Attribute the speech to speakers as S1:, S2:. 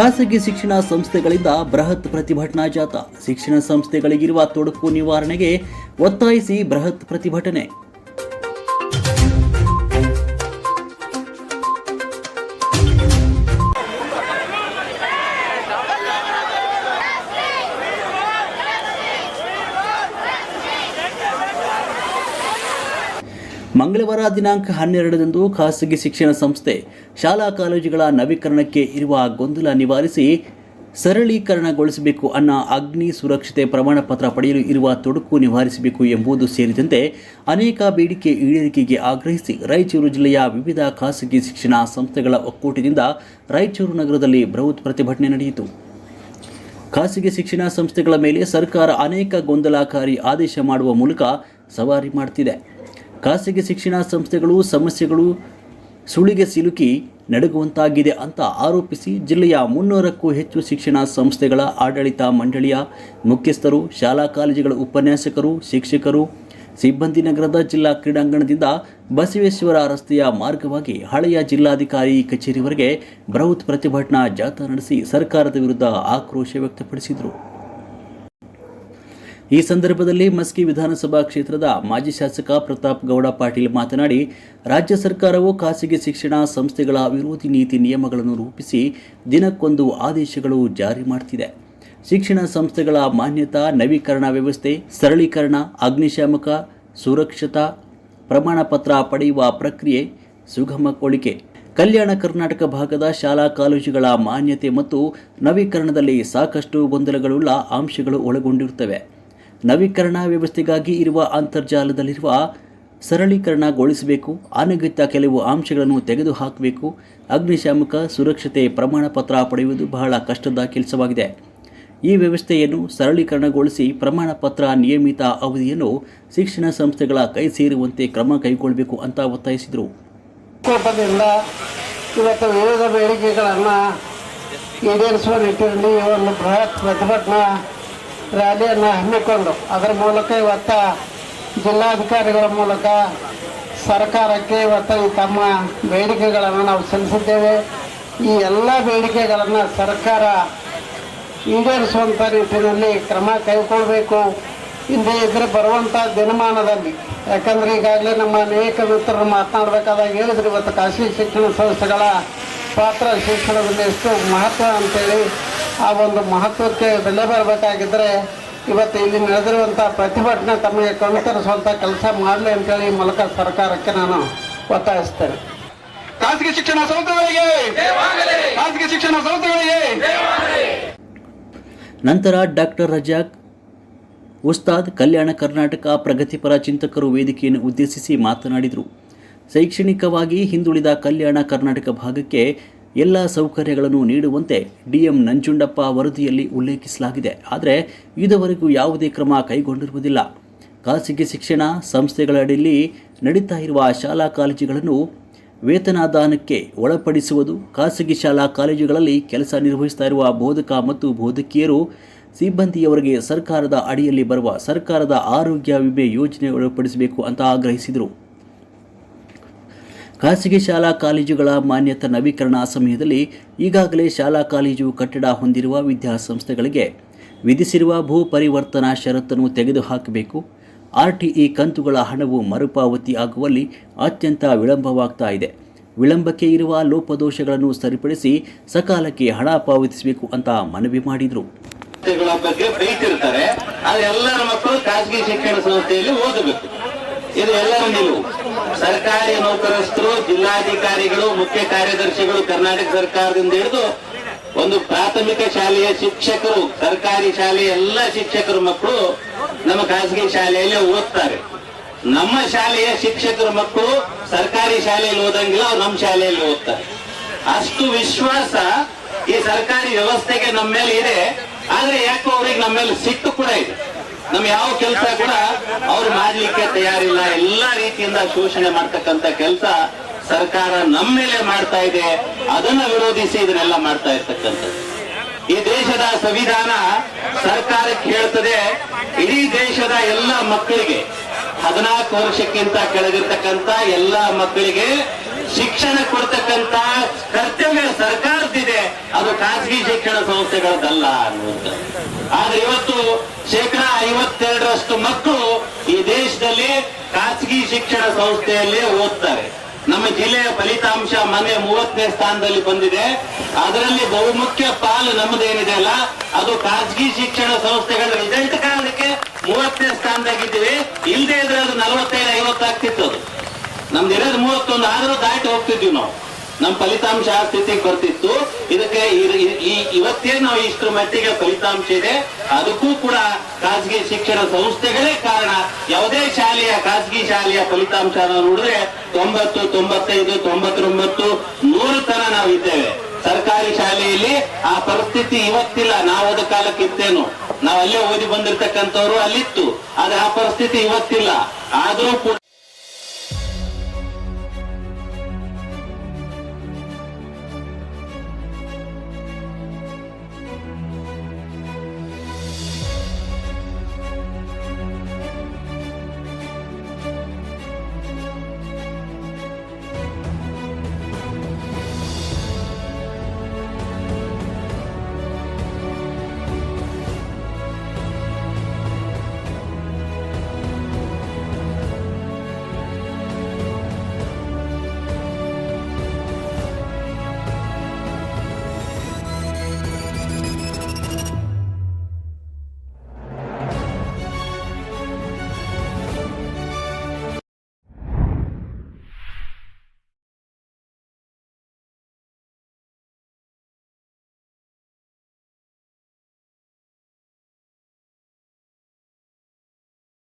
S1: ಖಾಸಗಿ ಶಿಕ್ಷಣ ಸಂಸ್ಥೆಗಳಿಂದ ಬೃಹತ್ ಪ್ರತಿಭಟನಾ ಜಾಥಾ. ಶಿಕ್ಷಣ ಸಂಸ್ಥೆಗಳಿಗಿರುವ ತೊಡಕು ನಿವಾರಣೆಗೆ ಒತ್ತಾಯಿಸಿ ಬೃಹತ್ ಪ್ರತಿಭಟನೆ. ಮಂಗಳವಾರ ದಿನಾಂಕ ಹನ್ನೆರಡರಂದು ಖಾಸಗಿ ಶಿಕ್ಷಣ ಸಂಸ್ಥೆ ಶಾಲಾ ಕಾಲೇಜುಗಳ ನವೀಕರಣಕ್ಕೆ ಇರುವ ಗೊಂದಲ ನಿವಾರಿಸಿ ಸರಳೀಕರಣಗೊಳಿಸಬೇಕು ಅನ್ನ ಅಗ್ನಿ ಸುರಕ್ಷತೆ ಪ್ರಮಾಣ ಪತ್ರ ಪಡೆಯಲು ಇರುವ ತೊಡಕು ನಿವಾರಿಸಬೇಕು ಎಂಬುದು ಸೇರಿದಂತೆ ಅನೇಕ ಬೇಡಿಕೆ ಈಡೇರಿಕೆಗೆ ಆಗ್ರಹಿಸಿ ರಾಯಚೂರು ಜಿಲ್ಲೆಯ ವಿವಿಧ ಖಾಸಗಿ ಶಿಕ್ಷಣ ಸಂಸ್ಥೆಗಳ ಒಕ್ಕೂಟದಿಂದ ರಾಯಚೂರು ನಗರದಲ್ಲಿ ಬೃಹತ್ ಪ್ರತಿಭಟನೆ ನಡೆಯಿತು. ಖಾಸಗಿ ಶಿಕ್ಷಣ ಸಂಸ್ಥೆಗಳ ಮೇಲೆ ಸರ್ಕಾರ ಅನೇಕ ಗೊಂದಲಕಾರಿ ಆದೇಶ ಮಾಡುವ ಮೂಲಕ ಸವಾರಿ ಮಾಡ್ತಿದೆ. ಖಾಸಗಿ ಶಿಕ್ಷಣ ಸಂಸ್ಥೆಗಳು ಸಮಸ್ಯೆಗಳು ಸುಳಿಗೆ ಸಿಲುಕಿ ನಡುಗುವಂತಾಗಿದೆ ಅಂತ ಆರೋಪಿಸಿ ಜಿಲ್ಲೆಯ ಮುನ್ನೂರಕ್ಕೂ ಹೆಚ್ಚು ಶಿಕ್ಷಣ ಸಂಸ್ಥೆಗಳ ಆಡಳಿತ ಮಂಡಳಿಯ ಮುಖ್ಯಸ್ಥರು, ಶಾಲಾ ಕಾಲೇಜುಗಳ ಉಪನ್ಯಾಸಕರು, ಶಿಕ್ಷಕರು, ಸಿಬ್ಬಂದಿ ನಗರದ ಜಿಲ್ಲಾ ಕ್ರೀಡಾಂಗಣದಿಂದ ಬಸವೇಶ್ವರ ರಸ್ತೆಯ ಮಾರ್ಗವಾಗಿ ಹಳೆಯ ಜಿಲ್ಲಾಧಿಕಾರಿ ಕಚೇರಿವರೆಗೆ ಬೃಹತ್ ಪ್ರತಿಭಟನಾ ಜಾಥಾ ನಡೆಸಿ ಸರ್ಕಾರದ ವಿರುದ್ಧ ಆಕ್ರೋಶ ವ್ಯಕ್ತಪಡಿಸಿದರು. ಈ ಸಂದರ್ಭದಲ್ಲಿ ಮಸ್ಕಿ ವಿಧಾನಸಭಾ ಕ್ಷೇತ್ರದ ಮಾಜಿ ಶಾಸಕ ಪ್ರತಾಪ್ ಗೌಡ ಪಾಟೀಲ್ ಮಾತನಾಡಿ, ರಾಜ್ಯ ಸರ್ಕಾರವು ಖಾಸಗಿ ಶಿಕ್ಷಣ ಸಂಸ್ಥೆಗಳ ವಿರೋಧಿ ನೀತಿ ನಿಯಮಗಳನ್ನು ರೂಪಿಸಿ ದಿನಕ್ಕೊಂದು ಆದೇಶಗಳು ಜಾರಿ ಮಾಡುತ್ತಿದೆ ಶಿಕ್ಷಣ ಸಂಸ್ಥೆಗಳ ಮಾನ್ಯತಾ, ನವೀಕರಣ ವ್ಯವಸ್ಥೆ, ಸರಳೀಕರಣ, ಅಗ್ನಿಶಾಮಕ, ಸುರಕ್ಷತಾ, ಪ್ರಮಾಣ ಪತ್ರ ಪಡೆಯುವ ಪ್ರಕ್ರಿಯೆ ಸುಗಮಗೊಳಿಕೆ ಕಲ್ಯಾಣ ಕರ್ನಾಟಕ ಭಾಗದ ಶಾಲಾ ಕಾಲೇಜುಗಳ ಮಾನ್ಯತೆ ಮತ್ತು ನವೀಕರಣದಲ್ಲಿ ಸಾಕಷ್ಟು ಗೊಂದಲಗಳುಳ್ಳ ಅಂಶಗಳು ಒಳಗೊಂಡಿರುತ್ತವೆ. ನವೀಕರಣ ವ್ಯವಸ್ಥೆಗಾಗಿ ಇರುವ ಅಂತರ್ಜಾಲದಲ್ಲಿರುವ ಸರಳೀಕರಣಗೊಳಿಸಬೇಕು. ಅನಗತ್ಯ ಕೆಲವು ಅಂಶಗಳನ್ನು ತೆಗೆದುಹಾಕಬೇಕು. ಅಗ್ನಿಶಾಮಕ ಸುರಕ್ಷತೆ ಪ್ರಮಾಣ ಪತ್ರ ಪಡೆಯುವುದು ಬಹಳ ಕಷ್ಟದ ಕೆಲಸವಾಗಿದೆ. ಈ ವ್ಯವಸ್ಥೆಯನ್ನು ಸರಳೀಕರಣಗೊಳಿಸಿ ಪ್ರಮಾಣ ಪತ್ರ ನಿಯಮಿತ ಅವಧಿಯನ್ನು ಶಿಕ್ಷಣ ಸಂಸ್ಥೆಗಳ ಕೈ ಸೇರುವಂತೆ ಕ್ರಮ ಕೈಗೊಳ್ಳಬೇಕು ಅಂತ ಒತ್ತಾಯಿಸಿದರು.
S2: ಇವತ್ತು ವಿವಿಧ ಬೇಡಿಕೆಗಳನ್ನು ಈಡೇರಿಸುವ ನಿಟ್ಟಿನಲ್ಲಿ ಒಂದು ಬೃಹತ್ ಪ್ರತಿಭಟನಾ ರ್ಯಾಲಿಯನ್ನು ಹಮ್ಮಿಕೊಂಡು ಅದರ ಮೂಲಕ ಇವತ್ತ ಜಿಲ್ಲಾಧಿಕಾರಿಗಳ ಮೂಲಕ ಸರ್ಕಾರಕ್ಕೆ ಇವತ್ತು ಈ ತಮ್ಮ ಬೇಡಿಕೆಗಳನ್ನು ನಾವು ಸಲ್ಲಿಸಿದ್ದೇವೆ. ಈ ಎಲ್ಲ ಬೇಡಿಕೆಗಳನ್ನು ಸರ್ಕಾರ ಈಡೇರಿಸುವಂಥ ನಿಟ್ಟಿನಲ್ಲಿ ಕ್ರಮ ಕೈಗೊಳ್ಳಬೇಕು ಹಿಂದೆ ಇದ್ರೆ ಬರುವಂಥ ದಿನಮಾನದಲ್ಲಿ. ಯಾಕಂದರೆ ಈಗಾಗಲೇ ನಮ್ಮ ಅನೇಕ ಮಿತ್ರರು ಮಾತನಾಡಬೇಕಾದಾಗ ಹೇಳಿದ್ರು ಇವತ್ತು ಖಾಸಗಿ ಶಿಕ್ಷಣ ಸಂಸ್ಥೆಗಳ ಪಾತ್ರ ಶಿಕ್ಷಣದಲ್ಲಿ ಎಷ್ಟು ಮಹತ್ವ ಅಂತೇಳಿ. ಆ ಒಂದು ಮಹತ್ವಕ್ಕೆ ಬೆಲೆ ಬರಬೇಕಾಗಿದ್ದರೆ ಇವತ್ತು ಇಲ್ಲಿ ನಡೆದಿರುವಂಥ ಪ್ರತಿಭಟನೆ ತಮಗೆ ಕಣ್ತರಿಸುವಂಥ ಕೆಲಸ ಮಾಡಲಿ ಅಂತೇಳಿ ಈ ಮೂಲಕ ಸರ್ಕಾರಕ್ಕೆ ನಾನು ಒತ್ತಾಯಿಸ್ತೇನೆ.
S3: ಖಾಸಗಿ ಶಿಕ್ಷಣ ಸಂಸ್ಥೆಗಳಿಗೆ! ಖಾಸಗಿ ಶಿಕ್ಷಣ ಸಂಸ್ಥೆಗಳಿಗೆ!
S1: ನಂತರ ಡಾಕ್ಟರ್ ರಜಾಕ್ ಉಸ್ತಾದ್ ಕಲ್ಯಾಣ ಕರ್ನಾಟಕ ಪ್ರಗತಿಪರ ಚಿಂತಕರು ವೇದಿಕೆಯನ್ನು ಉದ್ದೇಶಿಸಿ ಮಾತನಾಡಿದರು. ಶೈಕ್ಷಣಿಕವಾಗಿ ಹಿಂದುಳಿದ ಕಲ್ಯಾಣ ಕರ್ನಾಟಕ ಭಾಗಕ್ಕೆ ಎಲ್ಲ ಸೌಕರ್ಯಗಳನ್ನು ನೀಡುವಂತೆ ಡಿಎಂ ನಂಜುಂಡಪ್ಪ ವರದಿಯಲ್ಲಿ ಉಲ್ಲೇಖಿಸಲಾಗಿದೆ. ಆದರೆ ಇದುವರೆಗೂ ಯಾವುದೇ ಕ್ರಮ ಕೈಗೊಂಡಿರುವುದಿಲ್ಲ. ಖಾಸಗಿ ಶಿಕ್ಷಣ ಸಂಸ್ಥೆಗಳಡಿಯಲ್ಲಿ ನಡೀತಾ ಇರುವ ಶಾಲಾ ಕಾಲೇಜುಗಳನ್ನು ವೇತನಾದಾನಕ್ಕೆ ಒಳಪಡಿಸುವುದು, ಖಾಸಗಿ ಶಾಲಾ ಕಾಲೇಜುಗಳಲ್ಲಿ ಕೆಲಸ ನಿರ್ವಹಿಸ್ತಾ ಇರುವ ಬೋಧಕ ಮತ್ತು ಬೋಧಕಿಯರು ಸಿಬ್ಬಂದಿಯವರಿಗೆ ಸರ್ಕಾರದ ಅಡಿಯಲ್ಲಿ ಬರುವ ಸರ್ಕಾರದ ಆರೋಗ್ಯ ವಿಮೆ ಯೋಜನೆ ಒಳಪಡಿಸಬೇಕು ಅಂತ ಆಗ್ರಹಿಸಿದರು. ಖಾಸಗಿ ಶಾಲಾ ಕಾಲೇಜುಗಳ ಮಾನ್ಯತೆ ನವೀಕರಣ ಸಮಯದಲ್ಲಿ ಈಗಾಗಲೇ ಶಾಲಾ ಕಾಲೇಜು ಕಟ್ಟಡ ಹೊಂದಿರುವ ವಿದ್ಯಾಸಂಸ್ಥೆಗಳಿಗೆ ವಿಧಿಸಿರುವ ಭೂ ಪರಿವರ್ತನಾ ಷರತ್ತನ್ನು ತೆಗೆದುಹಾಕಬೇಕು. ಆರ್ಟಿಇ ಕಂತುಗಳ ಹಣವು ಮರುಪಾವತಿ ಆಗುವಲ್ಲಿ ಅತ್ಯಂತ ವಿಳಂಬವಾಗ್ತಾ ಇದೆ. ವಿಳಂಬಕ್ಕೆ ಇರುವ ಲೋಪದೋಷಗಳನ್ನು ಸರಿಪಡಿಸಿ ಸಕಾಲಕ್ಕೆ ಹಣ ಪಾವತಿಸಬೇಕು ಅಂತ ಮನವಿ ಮಾಡಿದರು.
S4: ಖಾಸಗಿ ಶಿಕ್ಷಣ ಸಂಸ್ಥೆಯಲ್ಲಿ ಓದಬೇಕು. ಇದು ಎಲ್ಲರ ನಿಲುವು. ಸರ್ಕಾರಿ ನೌಕರಸ್ಥರು ಜಿಲ್ಲಾಧಿಕಾರಿಗಳು, ಮುಖ್ಯ ಕಾರ್ಯದರ್ಶಿಗಳು ಕರ್ನಾಟಕ ಸರ್ಕಾರದಿಂದ ಹಿಡಿದು ಒಂದು ಪ್ರಾಥಮಿಕ ಶಾಲೆಯ ಶಿಕ್ಷಕರು, ಸರ್ಕಾರಿ ಶಾಲೆಯ ಎಲ್ಲ ಶಿಕ್ಷಕರ ಮಕ್ಕಳು ನಮ್ಮ ಖಾಸಗಿ ಶಾಲೆಯಲ್ಲಿ ಓದ್ತಾರೆ. ನಮ್ಮ ಶಾಲೆಯ ಶಿಕ್ಷಕರ ಮಕ್ಕಳು ಸರ್ಕಾರಿ ಶಾಲೆಯಲ್ಲಿ ಓದಂಗಿಲ್ಲ, ಅವ್ರು ನಮ್ಮ ಶಾಲೆಯಲ್ಲಿ ಓದ್ತಾರೆ. ಅಷ್ಟು ವಿಶ್ವಾಸ ಈ ಸರ್ಕಾರಿ ವ್ಯವಸ್ಥೆಗೆ ನಮ್ಮ ಮೇಲೆ ಇದೆ. ಆದ್ರೆ ಯಾಕೋ ಅವ್ರಿಗೆ ನಮ್ಮ ಮೇಲೆ ಸಿಟ್ಟು ಕೂಡ ಇದೆ. ನಮ್ ಯಾವ ಕೆಲಸ ಕೂಡ ಅವ್ರು ಮಾಡ್ಲಿಕ್ಕೆ ತಯಾರಿಲ್ಲ. ಎಲ್ಲಾ ರೀತಿಯಿಂದ ಶೋಷಣೆ ಮಾಡ್ತಕ್ಕಂತ ಕೆಲಸ ಸರ್ಕಾರ ನಮ್ಮ ಮೇಲೆ ಮಾಡ್ತಾ ಇದೆ. ಅದನ್ನ ವಿರೋಧಿಸಿ ಇದನ್ನೆಲ್ಲ ಮಾಡ್ತಾ ಇರ್ತಕ್ಕಂಥ ಈ ದೇಶದ ಸಂವಿಧಾನ ಸರ್ಕಾರಕ್ಕೆ ಹೇಳ್ತದೆ, ಇಡೀ ದೇಶದ ಎಲ್ಲ ಮಕ್ಕಳಿಗೆ, ಹದಿನಾಲ್ಕು ವರ್ಷಕ್ಕಿಂತ ಕೆಳಗಿರ್ತಕ್ಕಂತ ಎಲ್ಲಾ ಮಕ್ಕಳಿಗೆ ಶಿಕ್ಷಣ ಕೊಡ್ತಕ್ಕಂತ ಕರ್ತವ್ಯ ಸರ್ಕಾರದಿದೆ ಅದು ಖಾಸಗಿ ಶಿಕ್ಷಣ ಸಂಸ್ಥೆಗಳದ್ದಲ್ಲ ಅನ್ನುವಂಥದ್ದು. ಆದ್ರೆ ಇವತ್ತು ಶೇಕಡ ಐವತ್ತೆರಡರಷ್ಟು ಮಕ್ಕಳು ಈ ದೇಶದಲ್ಲಿ ಖಾಸಗಿ ಶಿಕ್ಷಣ ಸಂಸ್ಥೆಯಲ್ಲಿ ಓದ್ತಾರೆ. ನಮ್ಮ ಜಿಲ್ಲೆಯ ಫಲಿತಾಂಶ ಮನೆ ಮೂವತ್ತನೇ ಸ್ಥಾನದಲ್ಲಿ ಬಂದಿದೆ. ಅದರಲ್ಲಿ ಬಹುಮುಖ್ಯ ಪಾಲು ನಮ್ಮದೇನಿದೆ ಅಲ್ಲ? ಅದು ಖಾಸಗಿ ಶಿಕ್ಷಣ ಸಂಸ್ಥೆಗಳ ರಿಸಲ್ಟ್ ಕಾರಣಕ್ಕೆ ಮೂವತ್ತನೇ ಸ್ಥಾನದಾಗಿದ್ದೀವಿ. ಇಲ್ಲದೆ ಇದ್ರೆ ಅದು ನಲವತ್ತೈದು ಐವತ್ತಾಗ್ತಿತ್ತು ಅದು. ನಮ್ದು ಇರೋದು ಮೂವತ್ತೊಂದು, ಆದರೂ ದಾಟಿ ಹೋಗ್ತಿದ್ವಿ ನಾವು. ನಮ್ಮ ಫಲಿತಾಂಶ ಸ್ಥಿತಿಗೆ ಬರ್ತಿತ್ತು ಇದಕ್ಕೆ ಈ- ಇವತ್ತೇನು ನಾವು ಇಷ್ಟರ ಮಟ್ಟಿಗೆ ಫಲಿತಾಂಶ ಇದೆ. ಅದಕ್ಕೂ ಕೂಡ ಖಾಸಗಿ ಶಿಕ್ಷಣ ಸಂಸ್ಥೆಗಳೇ ಕಾರಣ. ಯಾವುದೇ ಶಾಲೆಯ, ಖಾಸಗಿ ಶಾಲೆಯ ಫಲಿತಾಂಶ ನಾವು ನೋಡಿದ್ರೆ ತೊಂಬತ್ತು, ತೊಂಬತ್ತೈದು, ತೊಂಬತ್ತೊಂಬತ್ತು, ನೂರು ತನ ನಾವು ಇದ್ದೇವೆ. ಸರ್ಕಾರಿ ಶಾಲೆಯಲ್ಲಿ ಆ ಪರಿಸ್ಥಿತಿ ಇವತ್ತಿಲ್ಲ. ನಾವು ಕಾಲಕ್ಕಿತ್ತೇನು ಕಾಲಕ್ಕೆ ಇತ್ತೇನು. ನಾವು ಅಲ್ಲೇ ಓದಿ ಬಂದಿರ್ತಕ್ಕಂಥವ್ರು ಅಲ್ಲಿತ್ತು. ಆದ್ರೆ ಆ ಪರಿಸ್ಥಿತಿ ಇವತ್ತಿಲ್ಲ. ಆದ್ರೂ ಕೂಡ